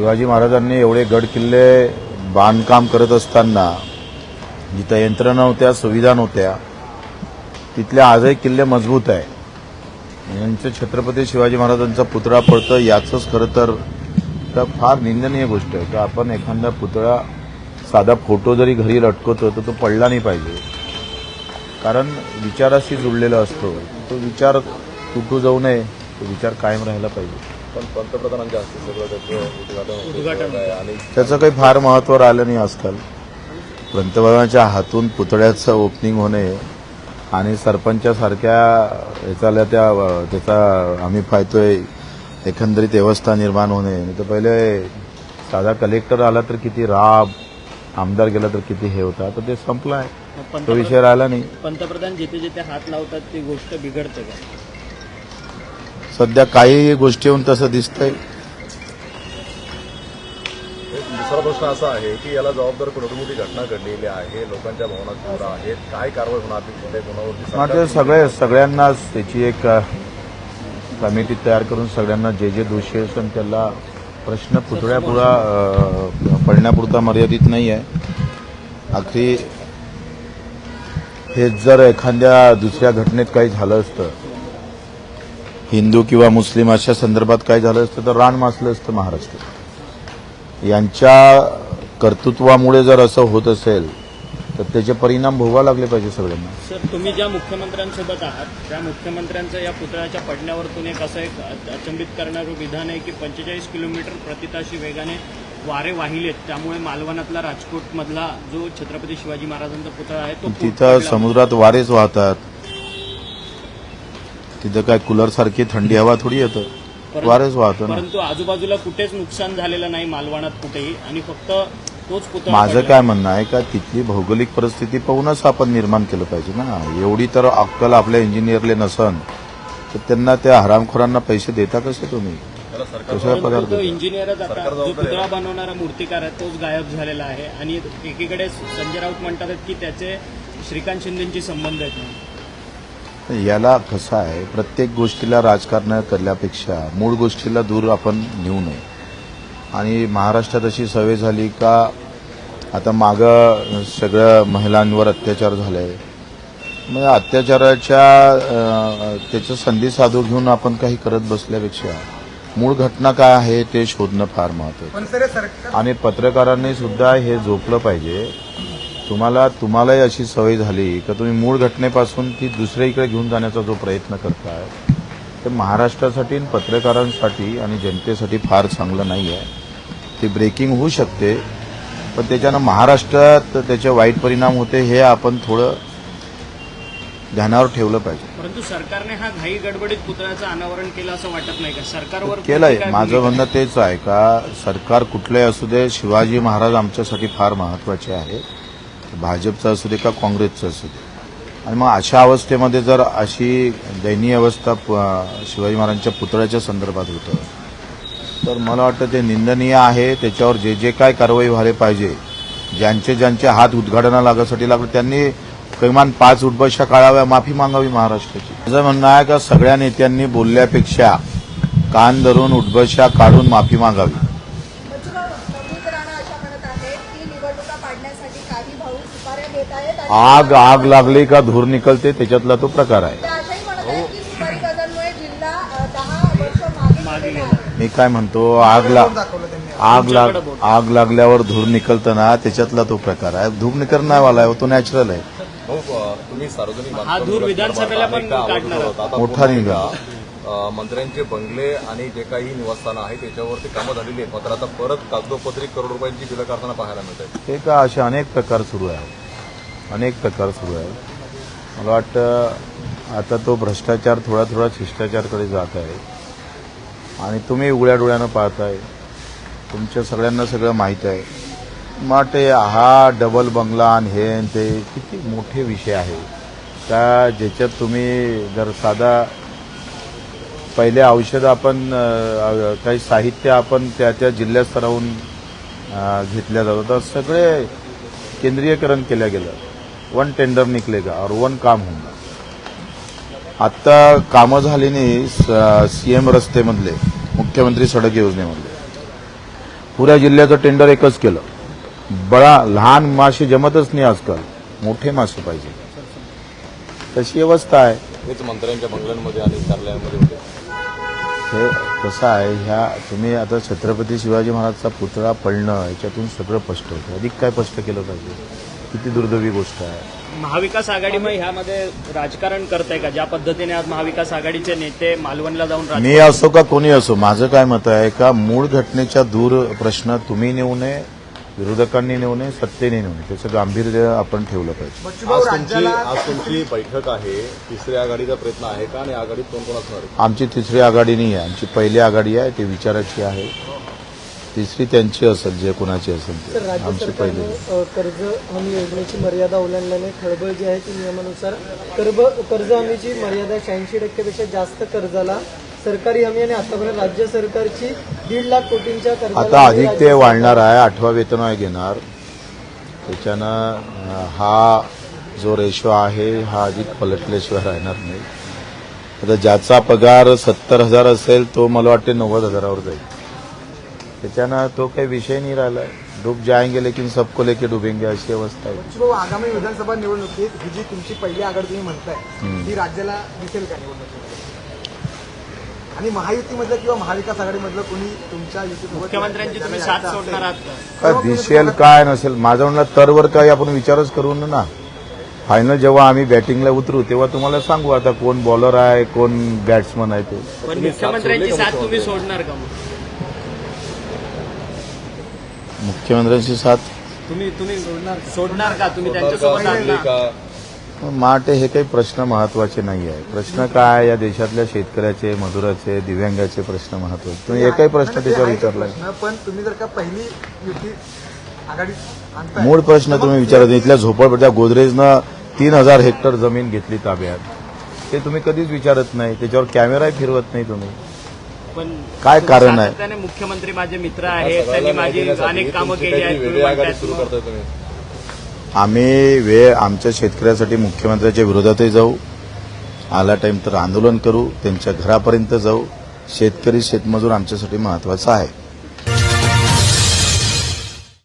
शिवाजी महाराजांनी एवढे गड किल्ले बांधकाम करत असताना जिथं यंत्रणा नव्हत्या सुविधा नव्हत्या तिथले आजही किल्ले मजबूत आहे. यांचं छत्रपती शिवाजी महाराजांचा पुतळा पडतं याचंच खरं तर फार निंदनीय गोष्ट आहे. की आपण एखादा पुतळा साधा फोटो जरी घरी लटकवतो तर तो पडला नाही पाहिजे. कारण विचाराशी जुळलेला असतो. तो विचार तुटू जाऊ नये तो विचार कायम राहायला पाहिजे. पण पंतप्रधानांच्या हस्ते सगळं त्याचं उद्घाटन आणि त्याचं काही फार महत्त्व राहिलं नाही आजकाल. पंतप्रधानाच्या हातून पुतळ्याचं ओपनिंग होणे आणि सरपंचासारख्या याच्याला त्या त्याचा आम्ही पाहतोय एकंदरीत व्यवस्था निर्माण होणे. नाही तर पहिले साधा कलेक्टर आला तर किती राब आमदार गेला तर किती हे होता. तर ते संपलं आहे तो विषय राहिला नाही. पंतप्रधान जिथे जिथे हात लावतात ती गोष्ट बिघडते का? सध्या काही गोष्टीहून तसं दिसतंय. एक दुसरा प्रश्न असा आहे की याला जबाबदार कोणती मोठी घटना घडलेली आहे लोकांच्या भावना तीव्र आहेत काय कारवाई होणार ती कुठे कोणावरती मात्र सरकार- सगळे सगळ्यांनाच त्याची एक कमिटी तयार करून सगळ्यांना जे जे दोषी असेल त्याला प्रश्न पुतळ्यापुढा पडण्यापुरता मर्यादित नाही आहे आखरी हे जर एखाद्या दुसऱ्या घटनेत काही झालं असतं हिंदू किंवा मुस्लिम अशा संदर्भात काही झालं असतं तर रान मासलं असतं महाराष्ट्र यांच्या कर्तृत्वामुळे जर असं होत असेल तर त्याचे परिणाम भोगावे लागले पाहिजे सगळ्यांना सर तुम्ही ज्या मुख्यमंत्र्यांसोबत आहात त्या मुख्यमंत्र्यांचं या पुतळ्याच्या पडण्यावरतून एक असं एक अचंबित करणारं विधान आहे की पंचेचाळीस किलोमीटर प्रतिताशी वेगाने वारे वाहिलेत त्यामुळे मालवणातला राजकोटमधला जो छत्रपती शिवाजी महाराजांचा पुतळा आहे तो तिथं. समुद्रात वारेच वाहतात तिथं काय कूलर सारखी थंडी हवा थोडी येतं. वारेच वाहतं ना. परंतु आजूबाजूला कुठेच नुकसान झालेलं नाही मालवणात कुठेही. आणि फक्त तोच पुतळा माझं. काय म्हणणं आहे का तिथली भौगोलिक परिस्थिती पाहूनच आपण निर्माण केलं पाहिजे ना. एवढी तर अक्कल आपल्या इंजिनियरले नसन. तर त्यांना त्या हरामखोरांना पैसे देता कसे तुम्ही? त्याला सरकार कशा परंतु पदार्थ तो देता? इंजिनियरच आता सरकार जो जबाबदार पुतळा बनवणारा मूर्तिकार आहे तोच गायब झालेला आहे. आणि एकीकडे संजय राऊत म्हणतात की त्याचे श्रीकांत शिंदेची संबंध आहेत म्हणून. याला कसं आहे प्रत्येक गोष्टीला राजकारण करण्यापेक्षा मूळ गोष्टीला दूर आपण नेऊ नये. आणि महाराष्ट्रात अशी सवय झाली का आता मागं सगळं महिलांवर अत्याचार झाले मग अत्याचाराच्या त्याचं संधी साधू घेऊन आपण काही करत बसल्यापेक्षा मूळ घटना काय आहे ते शोधणं फार महत्वाचं आणि पत्रकारांनी सुद्धा हे झोपलं पाहिजे. तुम्हाला तुम्हालाही अशी सवय झाली का तुम्ही मूळ घटनेपासून ती दुसऱ्या इकडे घेऊन जाण्याचा जो प्रयत्न करताय ते महाराष्ट्रासाठी आणि पत्रकारांसाठी आणि जनतेसाठी फार चांगलं नाही आहे ती ब्रेकिंग होऊ शकते पण त्याच्यानं महाराष्ट्रात त्याचे वाईट परिणाम होते हे आपण थोडं ध्यानावर ठेवलं पाहिजे. परंतु सरकारने हा घाई गडबडीत पुतळ्याचं अनावरण केलं असं वाटत नाही का? सरकारवर केलंय. माझं म्हणणं तेच आहे का? सरकार कुठलंही असू दे शिवाजी महाराज आमच्यासाठी फार महत्त्वाचे आहे. भाजपचं असू दे का काँग्रेसचं असू दे. आणि मग अशा अवस्थेमध्ये जर अशी दयनीय अवस्था शिवाजी महाराजांच्या पुतळ्याच्या संदर्भात होतं तर मला वाटतं ते निंदनीय आहे. त्याच्यावर जे जे काय कारवाई व्हायला पाहिजे ज्यांचे ज्यांचे हात उद्घाटना लागासाठी लागले त्यांनी किमान पाच उठबशा काढाव्या माफी मागावी महाराष्ट्राची. माझं म्हणणं आहे का सगळ्या नेत्यांनी बोलल्यापेक्षा कान धरून उठबशा काढून माफी मागावी. आग आग लागली का धूर निकलते त्याच्यातला तो प्रकार आहे. आहे. मी काय म्हणतो आग ला दाखवलं त्यांनी. आग लाग आग लागल्यावर धूर निकलतं ना त्याच्यातला तो प्रकार आहे. धूर निकलण्यावाला आहे तो नॅचरल आहे. हो, अ, तुम्ही सार्वजनिक हा विधानसभेला पण मोठा अ, मंत्र्यांचे बंगले आणि जे काही निवासस्थानं आहेत त्याच्यावरती कामं झालेली आहेत. मात्र आता परत कागदोपत्री करोड रुपयांची बिलं काढताना पाहायला मिळत आहेत ते का असे अनेक प्रकार सुरू आहेत? अनेक प्रकार सुरू आहेत. मला वाटतं आता तो भ्रष्टाचार थोडा थोडा शिष्टाचारकडे जात आहे. आणि तुम्ही उघड्या डोळ्यानं पाहताय. तुमच्या सगळ्यांना सगळं माहीत आहे. मला वाटते हा डबल बंगला आणि हे आणि ते किती मोठे विषय आहे. का ज्याच्यात तुम्ही जर साधा पहिले औषध आपण काही साहित्य आपण त्या त्या जिल्ह्यास्तराहून घेतल्या जातं तर सगळे केंद्रीयकरण केलं गेलं. वन टेंडर निकलेगा और वन काम होगा। आत्ता कामं झाली नाही सीएम रस्तेमधले मुख्यमंत्री सडक योजनेमधले. पुऱ्या जिल्ह्याचं टेंडर एकच केलं. बळा लहान मासे जमतच नाही आजकाल. मोठे मासे पाहिजे. तशी अवस्था आहे. हेच मंत्र्यांच्या बंगल्यांमध्ये आणि कार्यालयांमध्ये हे कसं आहे ह्या तुम्ही आता छत्रपती शिवाजी महाराजचा पुतळा पडणं याच्यातून सगळं स्पष्ट होतं. अधिक काय स्पष्ट केलं पाहिजे? किती दुर्दैवी गोष्ट आहे. महाविकास आघाडी मग ह्यामध्ये राजकारण करताय का? ज्या पद्धतीने आज महाविकास आघाडीचे नेते मालवणला जाऊन राज- मी असो का कोणी असो माझं काय मत आहे का मूळ घटनेच्या दूर प्रश्न तुम्ही नेऊ नये विरोधकांनी नेऊ नये सत्तेने नेऊ नये. त्याचं गांभीर्य आपण ठेवलं पाहिजे. आज तुमची आज तुमची बैठक आहे. तिसरी आघाडीचा प्रयत्न आहे का? आणि आघाडीत कोण कोण असणार आहे? आमची तिसरी आघाडी नाही आहे. आमची पहिली आघाडी आहे ती विचाराची आहे. तिसरी त्यांची असेल जे कोणाची असेल ते. आमची पहिली कर्ज हमी योजनेची मर्यादा ओलांडल्याने खळबळ जी आहे ती नियमानुसार कर्ब कर्ज हमीची मर्यादा शहाऐंशी टक्क्यापेक्षा जास्त कर्जाला सरकारी हमी आणि आतापर्यंत राज्य सरकारची दीड लाख कोटींच्या कर्जाला आता अधिक ते राज्य वाढणार आहे आठवा वेतन आहे घेणार. त्याच्यानं हा जो रेशो आहे हा अधिक पलटल्याशिवाय राहणार नाही. आता ज्याचा पगार सत्तर हजार असेल तो मला वाटते नव्वद हजारावर जाईल. त्याच्यानं तो काही विषय नाही राहिला. डूब जाएंगे लेकिन सबको लेके डुबेंगे अशी अवस्था आहे. भाऊ आगामी विधानसभा निवडणुकीत ही जी तुमची पहिली आघाडी तुम्ही म्हणताय ती राज्याला दिसेल का निवडणुकीमध्ये आणि महायुतीमधलं किंवा महाविकास आघाडीमधलं कोणी तुमच्या मुख्यमंत्र्यांची तुम्ही साथ सोडणार आहात का? दिसेल काय नसेल? माझं म्हणणं तरवर काही आपण विचारच करू ना. फायनल जेव्हा आम्ही बॅटिंगला उतरू तेव्हा तुम्हाला सांगू आता कोण बॉलर आहे कोण बॅट्समन आहे ते. पण मुख्यमंत्र्यांची साथ तुम्ही सोडणार का मग? मुख्यमंत्र्यांची साथ. तुम्ही तुम्ही सोडणार का? तुम्ही त्यांच्यासोबत आहात सोडली ना? का माटे हे काही प्रश्न महत्त्वाचे नाही आहे. प्रश्न काय आहे? या देशातल्या शेतकऱ्याचे मजुराचे दिव्यांगाचे प्रश्न महत्त्वाचे. तुम्ही एकही प्रश्न त्याच्यावर आहे विचारलाय. प्रश्न, पण तुम्ही जर का पहिली युती आणताय मूळ प्रश्न तुम्ही विचारत नाही. इथल्या झोपडपट्ट्या गोदरेजनं तीन हजार हेक्टर जमीन घेतली ताब्यात. ते तुम्ही कधीच विचारत नाही. त्याच्यावर कॅमेराही फिरवत नाही तुम्ही. पण काय कारण आहे? सातत्याने मुख्यमंत्री माझे मित्र आहेत त्यांनी माझी अनेक कामं केली आहेत तुम्ही सुरू. करताय तुम्ही आम्ही वेळ आमच्या शेतकऱ्यासाठी मुख्यमंत्र्याच्या विरोधातही जाऊ आला टाईम तर आंदोलन करू त्यांच्या घरापर्यंत जाऊ शेतकरी शेतमजूर आमच्यासाठी महत्त्वाचा आहे